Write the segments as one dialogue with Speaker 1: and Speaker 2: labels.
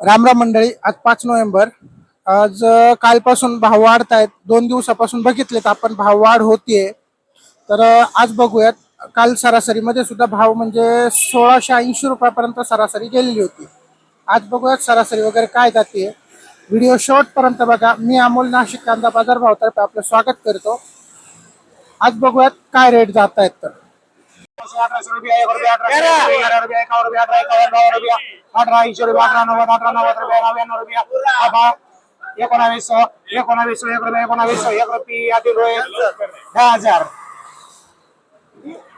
Speaker 1: रामराम मंडळी आज पाच नोव्हेंबर. आज कालपासून भाव वाढत आहेत दोन दिवसापासून बघितलेत आपण भाव वाढ होतीये. तर आज बघूयात काल सरासरीमध्ये सुद्धा भाव म्हणजे सोळाशे ऐंशी रुपयापर्यंत सरासरी गेलेली होती. आज बघूयात सरासरी वगैरे काय जाते व्हिडिओ शॉर्टपर्यंत बघा. मी अमोल नाशिक कांदा बाजार भावतर्फे आपलं स्वागत करतो. आज बघूयात काय रेट जात आहेत तर.
Speaker 2: अठराशे रुपये एक रुपये अठराशे रुपये अकरा रुपये एकावन्न रुपये अठरा एकावन्न बावन्न रुपये अठरा ऐंशी रुपये अठरा नव्वद अठरा नव्वद रुपये नव्याण्णव रुपये आबा एकोणावीस एकोणावीस एक रुपये एकोणावीस एक रुपये या तीन रुपये दहा हजार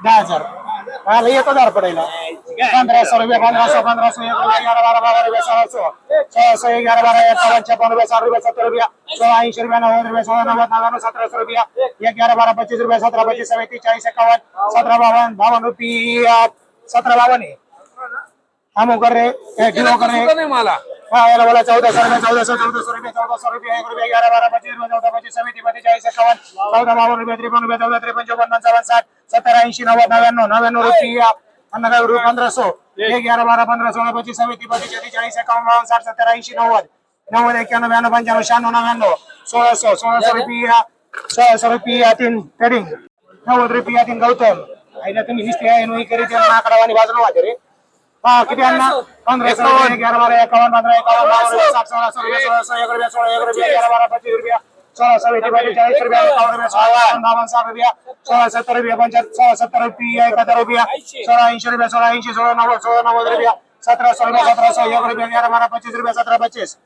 Speaker 2: दहा हजार मला एक हजार पडेल पंधराशे रुपये पंधराशे पंधराशे एक रुपये ग्यारह बारा बारा रुपये सोळाशे. सोळाशे ग्यारह बारा एकावन्न छप्पन रुपये साठ रुपये सत्तर रुपये. सोळा ऐंशी रुपये नव्वद रुपये सोळा नव्वद नव्याण्णव सतराशे रुपये. एक ग्यारह बारा पच्चीस रुपये सतरा पच्चीस सव्वीस चाळीस एकावन्न सतरा बावन्न बावन्न रुपये. सतरा बावन्न आहे. हम कर रे. ए, किलो कर रे.
Speaker 3: मला.
Speaker 2: हाँ याला बोला चौदह सौ रुपये चौदह सौ चौदह सौ रुपये चौदह सौ रुपये एक रुपये ग्यारह बारह पच्चीस रुपये चौदह पच्चीस सव्वीस बत्तीस चाळीस एकावन्न चौदा बावन्न रुपये त्रेपन्न रुपये चौदा त्रेपन्न चौपन्न पंचावन्न साठ सत्तर ऐंशी नव्वद नव्याण्णव नव्याण्णव रुपये पन्नास रुपये पंधरा सौ एक ग्यारह बारह पंधरा सोळा पच्चीस सव्वीस बत्तीस छत्तीस चाळीस एकावन्न बावन्न साठ सत्तर ऐंशी नव्वद. नव्वद एक्क्याण्णव ब्याण्णव पंच्याण्णव शहाण्णव नव्याण्णव. सोळा सौ सोळा सौ रुपये सोळा सौ रुपये तीन ट्रेडिंग नव्वद रुपये तीन गौतम. आईला तुम्ही निसते आहे नोई करीत आकडावानी बाजूला वाटे रे. हा किती अण्णा पंधरा सौ रुपये ग्यारह बारा एकावन्न पंधरा एकावन्न रुपये साठ सोळा सौ रुपये सोळा सौ एक रुपये सोळा एक रुपये ग्यारह बारा पच्चीस रुपये. सोळा सौ एटी बावीस चाळीस रुपये. एकावन्न रुपये. सोळा बावन्न साठ रुपये. सोळा सत्तर रुपये. पंच्याहत्तर सोळा सत्तर रुपये. एकाहत्तर रुपये. सोळा ऐंशी रुपये सोळा ऐंशी सोळा नव्वद सोळा नव्वद रुपये सतरा सौ रुपये. सतरा सौ एक रुपये ग्यारह बारा पच्चीस रुपये सतरा पच्चीस.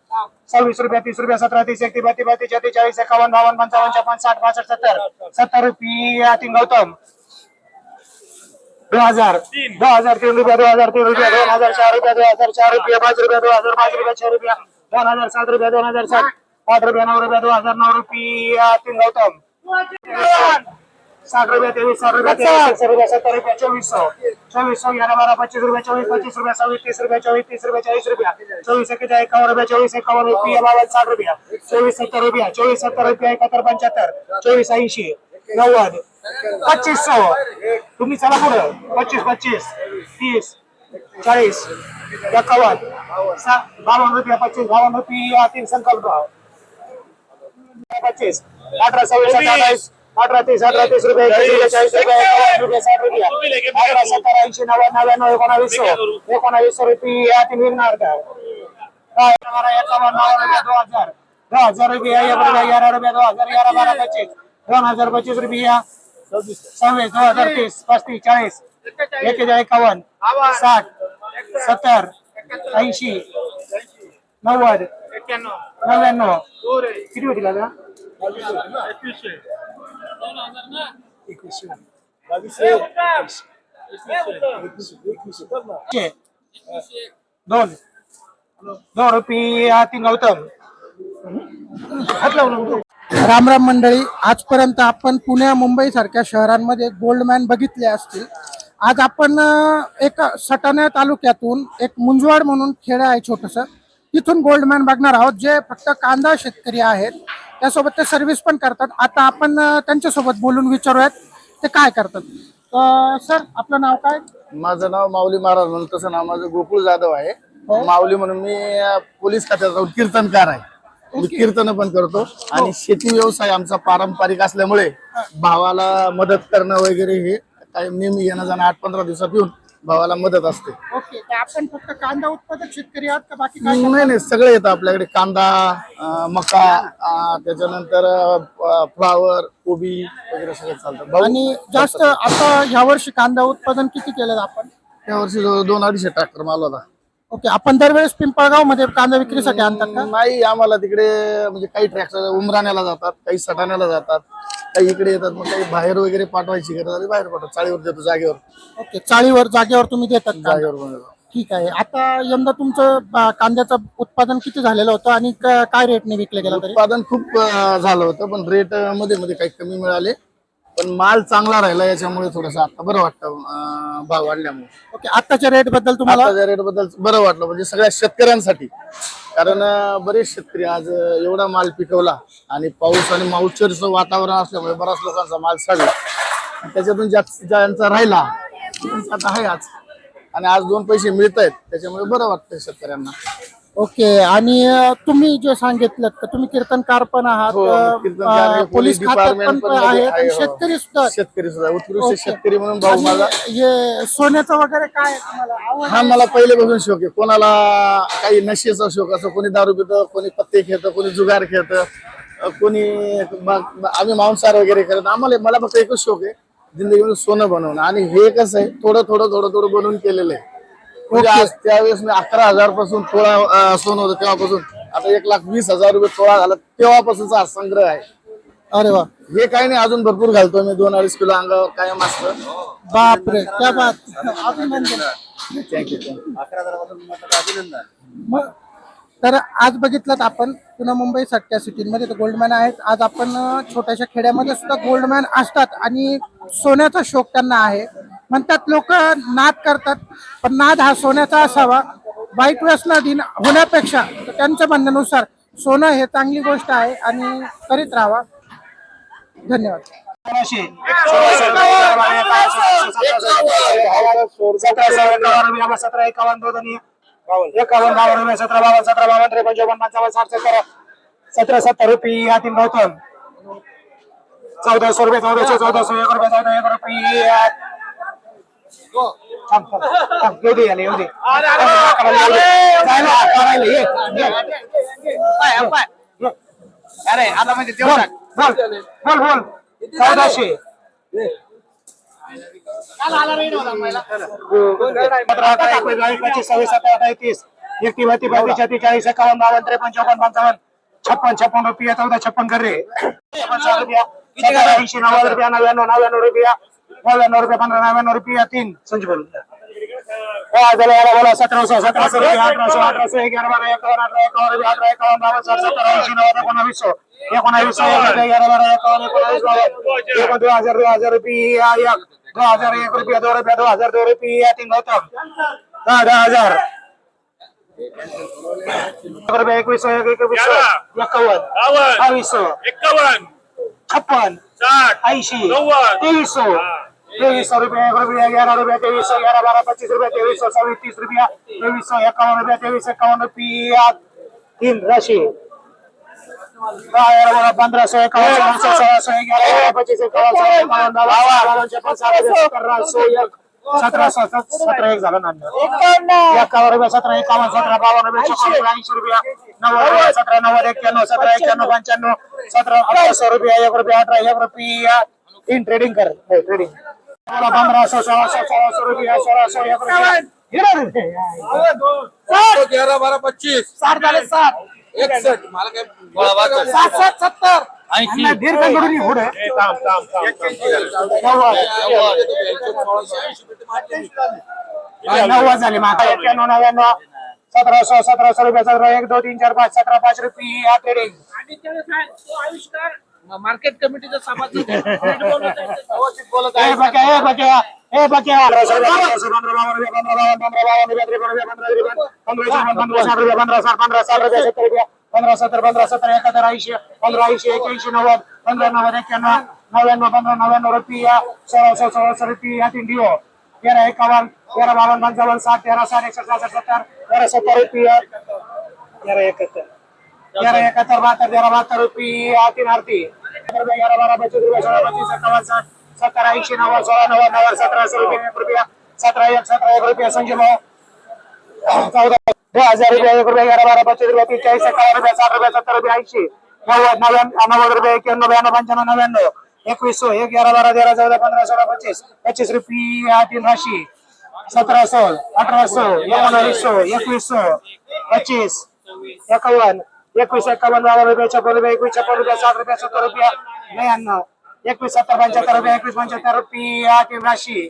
Speaker 2: सव्वीस रुपये तीस रुपये सतरा तीस एकतीस बत्तीस बत्तीस चाळीस एकावन्न बावन्न पंचावन्न छप्पन साठ पासष्ट सत्तर. सत्तर रुपये तीन गौतम. दो हजार. दो हजार तीन रुपये दो हजार तीन रुपये दोन हजार चार रुपये दो हजार चार रुपये पाच रुपये दो हजार पाच रुपये छह रुपये. दोन हजार सात रुपये दोन हजार सात. आठ रुपये नऊ रुपये दोन हजार नऊ रुपये तीन गौतम. साठ रुपये तेवीस साठ रुपये तेवीस सत्तर रुपया चोवीस सौ. चोवीस सौ ग्यारह बारह पच्चीस रुपये चौबीस पच्चीस रुपये सव्वीस तीस रुपये चौबीस तीस रुपये चाळीस रुपया. चोवीस एक एकावन्न रुपये चोवीस एकावन्न रुपये बावन साठ रुपया. चोवीस सत्तर रुपये चोवीस सत्तर रुपये एकाहत्तर पंच्याहत्तर. चोवीस ऐंशी नव्वद पच्चीस सौ. तुम्ही चला पुढं. पच्चीस पच्चीस तीस चाळीस एकावन्न सा- बावन्न रुपये पच्चीस बावन्न रुपये तीन संकल्प. पच्चीस अठरा सव्वीस अठ्ठावीस. अठरा तीस अठरा तीस रुपये चाळीस रुपये साठ रुपये. अठरा सत्तर ऐंशी नव्वद नव्याण्णव एकोणावीस एकोणावीस रुपये या तीन विरणार का? दो हजार दो हजार. रुपये एक रुपये ग्यारह रुपये दो हजार ग्यारह बारा पच्चीस. दोन हजार पच्चीस रुपये सव्वीस दोन हजार तीस पस्तीस चाळीस. एक एकावन्न साठ सत्तर ऐंशी नव्वद नव्याण्णव. किती होतील आता? एकशे. दोन. दोन रुपये तीन गौतम. हात लावून
Speaker 1: राम राम मंडळी आजपर्यंत आपण पुण्या मुंबई सारख्या शहरांमध्ये गोल्डमॅन बघितले असतील. आज आपण एक सटाणा तालुक्यातून एक मुंजवाड म्हणून खेड आहे छोटस. तिथून गोल्डमॅन बघणार आहोत जे फक्त कांदा शेतकरी आहेत. त्यासोबत ते सर्व्हिस पण करतात. आता आपण त्यांच्यासोबत बोलून विचारूयात ते काय करतात. सर आपलं नाव काय?
Speaker 4: माझं नाव माऊली महाराज म्हणून तसं नाव माझं गोकुळ जाधव आहे. माऊली म्हणून मी पोलीस खात्यात जाऊन कीर्तनकार आहे. मी कीर्तन पण करतो. आणि शेती व्यवसाय आमचा पारंपरिक असल्यामुळे भावाला मदत करणं वगैरे हे काही नेहमी येणं जाणं आठ पंधरा दिवसात येऊन भावाला मदत असते.
Speaker 1: ओके तर आपण फक्त कांदा उत्पादक शेतकरी आहात का? बाकी काय
Speaker 4: नाही नाही सगळं येतं आपल्याकडे. कांदा अं, मका अं, त्याच्यानंतर फ्लावर कोबी वगैरे सगळं चालतं. भाऊ
Speaker 1: आणि जास्त आता ह्या वर्षी कांदा उत्पादन किती केलं आपण?
Speaker 4: या वर्षी जवळ दोन अडीचशे ट्रॅक्टर माल होता
Speaker 1: ओके आपण दरवेळेस पिंपळगावमध्ये कांदा विक्रीसाठी आणतात का
Speaker 4: नाही आम्हाला तिकडे म्हणजे काही ट्रॅक्टर उमराण्याला जातात काही सटाण्याला जातात काही इकडे येतात मग काही बाहेर वगैरे पाठवायची गरज आली बाहेर पाठवतो चाळीवर देतो जागेवर
Speaker 1: ओके चाळीवर जागेवर तुम्ही देतात कांदा.
Speaker 4: जागेवर बनवतो.
Speaker 1: ठीक आहे आता यंदा तुमचं अं, कांद्याचं उत्पादन किती झालेलं होतं आणि क- काय रेटने विकले गेलं तरी
Speaker 4: उत्पादन खूप अं, झालं होतं पण रेटमध्ये मध्ये काही कमी मिळाले पण माल चांगला राहिला याच्यामुळे थोडस आता बरं वाटतं भाव वाढल्यामुळे.
Speaker 1: ओके आताच्या रेटबद्दल तुम्हाला?
Speaker 4: आताच्या रेटबद्दल बरं वाटलं म्हणजे सगळ्या शेतकऱ्यांसाठी. कारण अं, बरेच शेतकरी आज अं, एवढा माल पिकवला आणि पाऊस आणि माऊचरचं वातावरण असल्यामुळे बऱ्याच लोकांचा माल सडला. आणि त्याच्यातून ज्या ज्यांचा राहिला त्यांचा आता आहे आज. आणि आज दोन पैसे मिळत आहेत त्याच्यामुळे बरं वाटतं शेतकऱ्यांना.
Speaker 1: ओके आणि अं, तुम्ही जे सांगितलं तर तुम्ही कीर्तनकार पण आहात
Speaker 4: हो,
Speaker 1: अं,
Speaker 4: कीर्तनकार आहे,
Speaker 1: अं, पोलीस
Speaker 4: पोलीस
Speaker 1: खात्यात
Speaker 4: डिपार्टमेंट
Speaker 1: पण
Speaker 4: आहे,
Speaker 1: आणि
Speaker 4: हो.
Speaker 1: शेतकरी सुद्धा.
Speaker 4: शेतकरी सुद्धा उत्कृष्ट. शेतकरी म्हणून भाऊ
Speaker 1: आणि
Speaker 4: माझा
Speaker 1: हे सोन्याचं वगैरे काय आहे तुम्हाला आवड
Speaker 4: हा मला पहिल्यापासून शौक आहे कोणाला काही नशेचा शौक असतो कोणी दारू पितं कोणी पत्ते खेळतं कोणी जुगार खेळतं अ, कोणी मग- आम्ही मांसाहार वगैरे करत आम्हाला मला फक्त एकच शौक आहे जिंदगीमध्ये सोनं बनवणं आणि हे कसं आहे थोडं थोडं थोडं थोडं बनवून केलेलं आहे म्हणजे आज त्यावेळेस मी अकरा हजारपासून तोळा सोनं होतं तेव्हापासून. आता एक लाख वीस हजार रुपये तोळा झाला तेव्हापासूनचा हा संग्रह आहे.
Speaker 1: अरे वा.
Speaker 4: हे काही नाही अजून भरपूर घालतो मी. दोन अडीच किलो अंगावर कायम असतं.
Speaker 1: बापरे क्या बात. अभिनंदन.
Speaker 4: थँक्यू
Speaker 1: मग तर आज बघितलं आपण पुन्हा मुंबई सट्ट्या सिटीमध्ये तर गोल्डमॅन आहेत. आज आपण अं, छोट्याशा खेड्यामध्ये सुद्धा गोल्डमॅन असतात आणि सोन्याचा शौक त्यांना आहे. म्हणतात लोक नाद करतात पण नाद हा सोन्याचा असावा वाईट दिन होण्यापेक्षा त्यांच्या म्हणण्यानुसार सोनं हे चांगली गोष्ट आहे आणि करीत राहावा धन्यवाद
Speaker 2: सतराशे सतरा सतरा एकावन्न दोन आणि एकावन्न बावन्न सतरा बावन्न सतरा बावन्न त्रेपन्न चौपन्न पंचावन्न साठ सत्तर सतरा सत्तर रुपये या तीन गौतम चौदाशे रुपये चौदाशे चौदाशे एक रुपये चौदा एक रुपये थांब, थांब, थांब, येऊ दे याला, येऊ दे. जायला, करायला, ये, ये. बोल, बोल, बोल, बोल. चौदाशे सतरा अठरा एकोणीस बावीस पंचवीस सव्वीस सतरा अठरा तीस एकटी बत्ती बत्तीस छत्तीस चाळीस एकावन्न बावन्न त्रेपन्न चौपन्न पंचावन्न छप्पन छप्पन रुपये चौदा छप्पन कर रे सत्तर रुपया सत्तर ऐंशी नव्वद रुपया नव्याण्णव नव्याण्णव रुपया नव्याण्णव रुपया पंधरा नव्याण्णव रुपया तीन संच बोल हा, झालं, याला बोला सतराशे सतराशे रुपये अठराशे अठराशे एगारा बारा एकावन्न अठरा एकावन्न रुपये अठरा एकावन्न बावन्न साठ सत्तर ऐंशी नव्वद एकोणावीसशे एकोणावीसशे एक रुपये एगारा बारा एकावन्न एकोणावीस बावन्न एक दोन हजार दोन हजार रुपये या एक दोन हजार एक रुपया दोन रुपया दोन हजार दोन रुपये या तीन गौतम दहा दहा हजार एक रुपये एकवीस एक एकवीस एकावन्न बावीसशे
Speaker 3: एकावन्न
Speaker 2: छप्पन
Speaker 3: साठ
Speaker 2: ऐंशी
Speaker 3: नव्वद.
Speaker 2: तेवीसशे रुपये एक रुपये ग्यारह रुपये तेवीसशे ग्यारह बारह पच्चीस रुपये तेवीसशे सव्वीस तीस रुपया तेवीसशे एकावन्न रुपये तेवीस एकावन्न रुपये तीन राशी. पंधराशे एकावन्न सोळाशे सोळाशे ग्यारह बारा पच्चीस एकावन्न सोळा एकावन्न बावन्न बावन्न छप्पन सत्तर सतराशे एक सतरा एक झालं ना. एकावन्न. रुपये सतरा एकावन्न सतरा बावन्न रुपये छप्पन रुपये ऐंशी रुपया नव्वद रुपये सतरा नव्वद एक्क्याण्णव सतरा एक्क्याण्णव पंच्याण्णव सतरा अठराशे रुपये एक रुपये अठरा एक रुपये. तीन ट्रेडिंग कर. हो ट्रेडिंग पंधराशे सोळाशे सोळाशे रुपये सोळा एक रुपये हिरा रुपये
Speaker 3: तेरा बारा पच्चीस
Speaker 2: साठ झाले साठ
Speaker 3: एकसष्ट मला काय
Speaker 2: सात सात सत्तर आणि दीर्घकडून पुढे नव्वद झाले माका एक्क्याण्णव नव्याण्णव सतराशे सतराशे रुपये सतरा एक दोन तीन चार पाच सतरा पाच रुपये या
Speaker 5: मार्केट कमिटीचा सभासद
Speaker 2: ए बक्या ए बक्या पंधरा सत्तर पंधरा सत्तर एकाहत्तर ऐंशी पंधरा ऐंशी एक्याऐंशी नव्वद पंधरा नव्वद एक्क्याण्णव नव्याण्णव पंधरा नव्याण्णव रुपये सोळाशे सोळाशे रुपये या तीन डिओ तेरा एकावन्न तेरा बावन्न पंचावन्न साठ तेरा साठ एकशे सहासष्ट सत्तर तेरा सत्तर रुपये तेरा एकाहत्तर तेरा एकाहत्तर बहात्तर तेरा बहत्तर रुपये या तीन आरती. ग्यारह बारा पच्चीस रुपये सोळा पच्चीस एकावन्न साठ सत्तर ऐंशी नव्वद सोळा नव्वद नव्वद सतराशे रुपये एक रुपया. सतरा एक सतरा एक रुपया संजय भाऊ चौदा दो हजार रुपये एक रुपये ग्यारह बारा पच्चीस रुपये तीस चाळीस एकावन्न रुपये साठ रुपये सत्तर रुपये ऐंशी नव्वद नव्याण्णव नव्वद रुपये एक्क्याण्णव ब्याण्णव पंच्याण्णव नव्याण्णव एकवीस एक ग्यारह बारा तेरा चौदा पंधरा सोळा पच्चीस पच्चीस रुपये या तीन राशी सतराशे अठराशे एकोणावीसशे एकवीसशे पच्चीस एकावन्न एकवीस एकावन्न बावन्न रुपये छप्पन रुपये एकवीस छप्पन रुपये साठ रुपये सत्तर रुपये ब्याण्णव एकवीस सत्तर पंच्याहत्तर रुपये एकवीस पंच्याहत्तर रुपये या तीन राशी.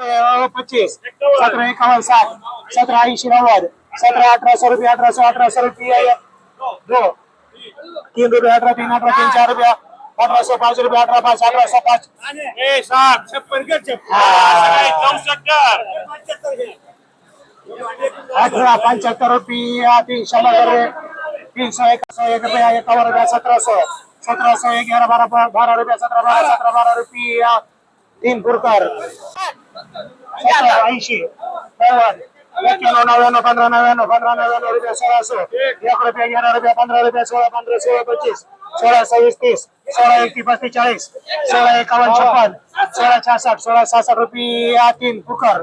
Speaker 2: अं, पच्चीस सतरा एकावन्न साठ सतरा ऐंशी नव्वद सतरा अठराशे रुपये अठराशे अठराशे रुपये दो. तीन रुपये अठरा तीन अठरा तीन चार रुपये अठराशे पाच रुपये अठरा पाच अठराशे पाच. अठरा पंच्याहत्तर रुपये तीन शंभर रुपये. तीनशे एक एक रुपये रुपया रुपये सतराशे. सतराशे एक ग्यारह बारा बा- बारा रुपये सतरा बारा सतरा बारा रुपये. तीन पुरकर सतरा ऐंशी. नव्वद. एक्क्याण्णव नव्याण्णव पंधरा नव्याण्णव पंधरा नव्याण्णव रुपये सोळाशे. एक रुपये अकरा रुपया पंधरा रुपया सोळा पंधरा सोळा पच्चीस. सोळा सव्वीस तीस. सोळा एकतीस पस्तीस चाळीस सोळा एकावन्न छप्पन. सोळा छासष्ट सोळा सहासष्ट रुपया तीन कुकर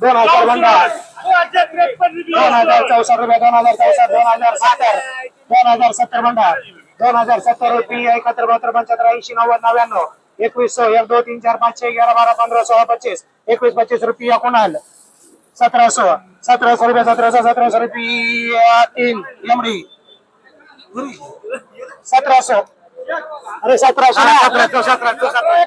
Speaker 2: दोन हजार भंडार दोन हजार चौसष्ट रुपये दोन हजार चौसष्ट दोन हजार सत्तर. दोन हजार सत्तर भंडार. दोन हजार सत्तर रुपये एकाहत्तर बहात्तर पंच्याहत्तर ऐंशी नव्वद नव्याण्णव. एकवीस सौ एक दोन तीन चार पाच छह ग्यारह पंधरा सोळा पच्चीस. एकवीस पच्चीस रुपये कुणाल? सतरा सो सतरा सौ रुपये सतरा सौ सतरा सौ रुपये तीन. एमडी सतरा सौ अरे सतरा सौ सतरा सौ सतरा सौ सतरा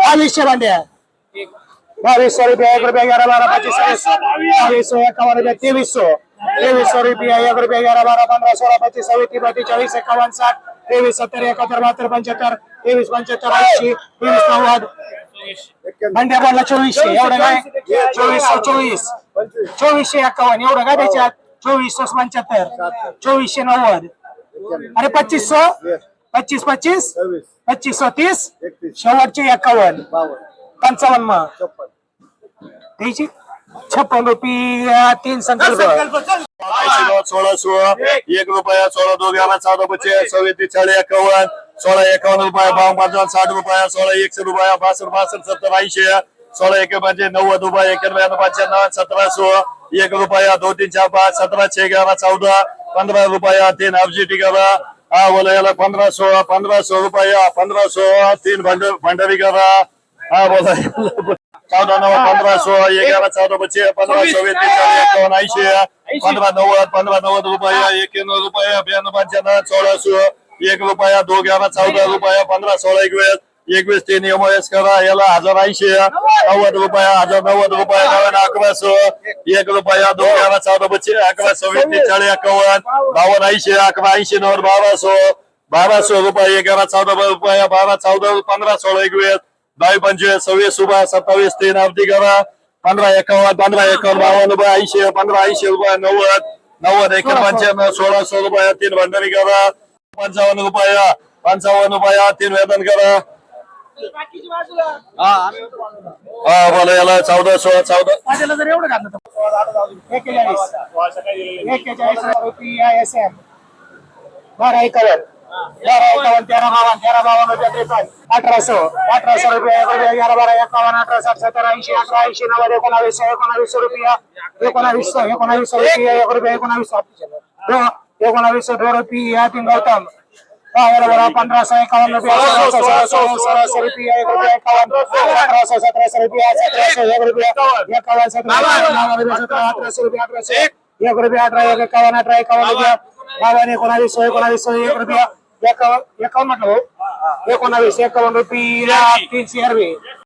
Speaker 2: बावीसशे भांड्या बावीसशे रुपये एक रुपये ग्यारह बारह पच्चीस छब्बीस बावीसशे एकावन्न रुपये तेवीसशे तेवीसशे रुपये एक रुपये ग्यारह बारह पंधरा सोळा पच्चीस सव्वीस तीस बत्तीस चाळीस एकावन्न साठ तेवीस सत्तर एकाहत्तर बहात्तर पंच्याहत्तर तेवीस पंच्याहत्तर ऐंशी तेवीस नव्वद भांड्या बोलला चोवीसशे एवढं काय चोवीसशे चोवीस चोवीसशे एकावन्न एवढं काय त्याच्यात चोवीसशे पंच्याहत्तर. चोवीसशे नव्वद. अरे पच्चीस सौ पच्चीस पच्चीस? पच्चीस सौ तीस? शेवटचे एकावन्न. पंचावन्न. मग त्याची छप्पन रुपये तीन संकल्प.
Speaker 6: सोळा सोळा एक रुपया सोळा दोन ग्यारा चौदा पच्चीस सव्वीस चाळीस एकावन्न. सोळा एकावन्न रुपया बावन्न पंचावन्न साठ रुपया सोळा एकशे रुपया बासष्ट बासष्ट सत्तर ऐंशी. सोळा एक म्हणजे नव्वद रुपया पाचशे पंच्याण्णव सतरा सोळा एक रुपया दोन तीन चार पाच सतरा छे ग्यारा चौदा पंधरा रुपया तीन अब्जी टिकारा हा बोला याला पंधरा सोळा पंधरा सो रुपया पंधरा सोळा तीन भंड भंडारी करा. हा बोला चौदा नव्वद पंधरा सोळा एगारा चौदा पच्चीस पंधरा सव्वीस एकावन्न ऐंशी पंधरा नव्वद पंधरा नव्वद रुपया एक्याण्णव रुपया ब्याण्णव पंच्याण्णव सोळा सोळा एक रुपया दो ग्यारा चौदा रुपया पंधरा सोळा एकवीस एकवीस तीन एम एस करा याला हजार ऐंशी नव्वद रुपया हजार नव्वद रुपया नव्याण्णव अकरा सोळा एक रुपया दोन हजार चौदा पच्चीस अकरा सव्वीस तीस चाळीस एकावन्न बावन्न ऐंशी अकरा ऐंशी नव्वद बारा सोळा बारा सोळा रुपया एगारा चौदा रुपया बारा चौदा पंधरा सोळा एकवीस बावीस पंचवीस सव्वीस सुबा सत्तावीस तीन अवधी करा. पंधरा एकावन्न पंधरा एकावन्न बावन्न रुपये ऐंशी पंधरा ऐंशी रुपये नव्वद नव्वद एक पंच्याण्णव सोळाशे रुपया तीन भंडारी करा. पंचावन्न रुपया पंचावन्न रुपया तीन वेतन करा. हा बोला याला चौदा सोळा चौदा.
Speaker 2: माझ्याला जर एवढं घातलं तर एक्केचाळीस एक्केचाळीस रुपये बारा एकावन्न. बारा एकावन्न तेरा बावन्न तेरा बावन्न रुपये त्रेपन्न. अठराशे अठराशे रुपये एक बारा एकावन्न अठरा साठ सत्तर ऐंशी अठरा ऐंशी नव्वद एकोणावीस एकोणावीस रुपये. एकोणावीस एकोणावीस रुपये एक रुपये एकोणावीस एकोणावीस दोन रुपये तीन गौतम. बरोबर पंधराशे एकावन्न रुपये सोळाशे सोळाशे सोळाशे रुपये एक रुपये एकावन्न अठराशे सतराशे रुपये सतराशे एक रुपये एकावन्न सतराशे सतरा अठराशे रुपये अठराशे एक रुपये अठरा एक एकावन्न अठरा एकावन्न रुपये बावन्न एकोणावीस एकोणावीस एक रुपये एकावन्न एकावन्न म्हटलं भाऊ. एकोणावीस एकावन्न रुपये तीनशे रुपये